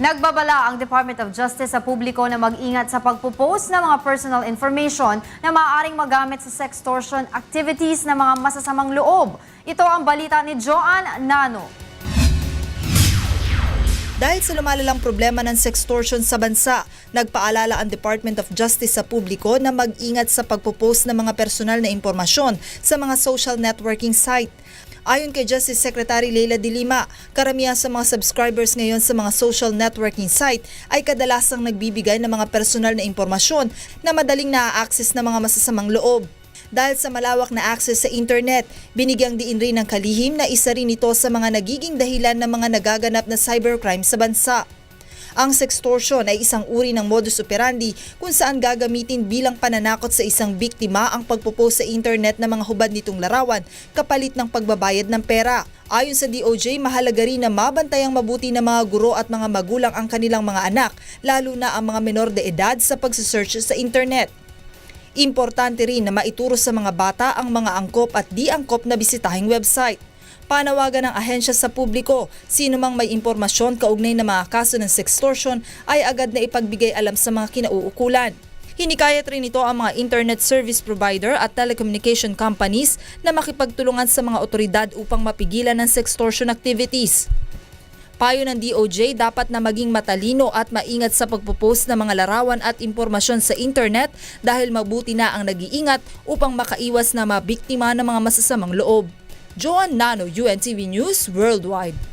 Nagbabala ang Department of Justice sa publiko na mag-ingat sa pagpo-post ng mga personal information na maaaring magamit sa sextortion activities ng mga masasamang loob. Ito ang balita ni Joanne Nano. Dahil sa lumalalang problema ng sextortion sa bansa, nagpaalala ang Department of Justice sa publiko na mag-ingat sa pagpo-post ng mga personal na impormasyon sa mga social networking site. Ayon kay Justice Secretary Leila de Lima, karamihan sa mga subscribers ngayon sa mga social networking site ay kadalasang nagbibigay ng mga personal na impormasyon na madaling na-access ng mga masasamang loob. Dahil sa malawak na access sa internet, binigyang diin rin ng kalihim na isa rin ito sa mga nagiging dahilan ng mga nagaganap na cybercrime sa bansa. Ang sextortion ay isang uri ng modus operandi kung saan gagamitin bilang pananakot sa isang biktima ang pagpupost sa internet ng mga hubad nitong larawan kapalit ng pagbabayad ng pera. Ayon sa DOJ, mahalaga rin na mabantayang mabuti ng mga guro at mga magulang ang kanilang mga anak, lalo na ang mga menor de edad sa pagsasearch sa internet. Importante rin na maituro sa mga bata ang mga angkop at di angkop na bisitahing website. Panawagan ng ahensya sa publiko, sino mang may impormasyon kaugnay ng mga kaso ng sextortion ay agad na ipagbigay alam sa mga kinauukulan. Hinikayat rin ito ang mga internet service provider at telecommunication companies na makipagtulungan sa mga otoridad upang mapigilan ang sextortion activities. Payo ng DOJ dapat na maging matalino at maingat sa pagpo-post ng mga larawan at impormasyon sa internet dahil mabuti na ang nag-iingat upang makaiwas na mabiktima ng mga masasamang loob. Joan Nano, UNTV News Worldwide.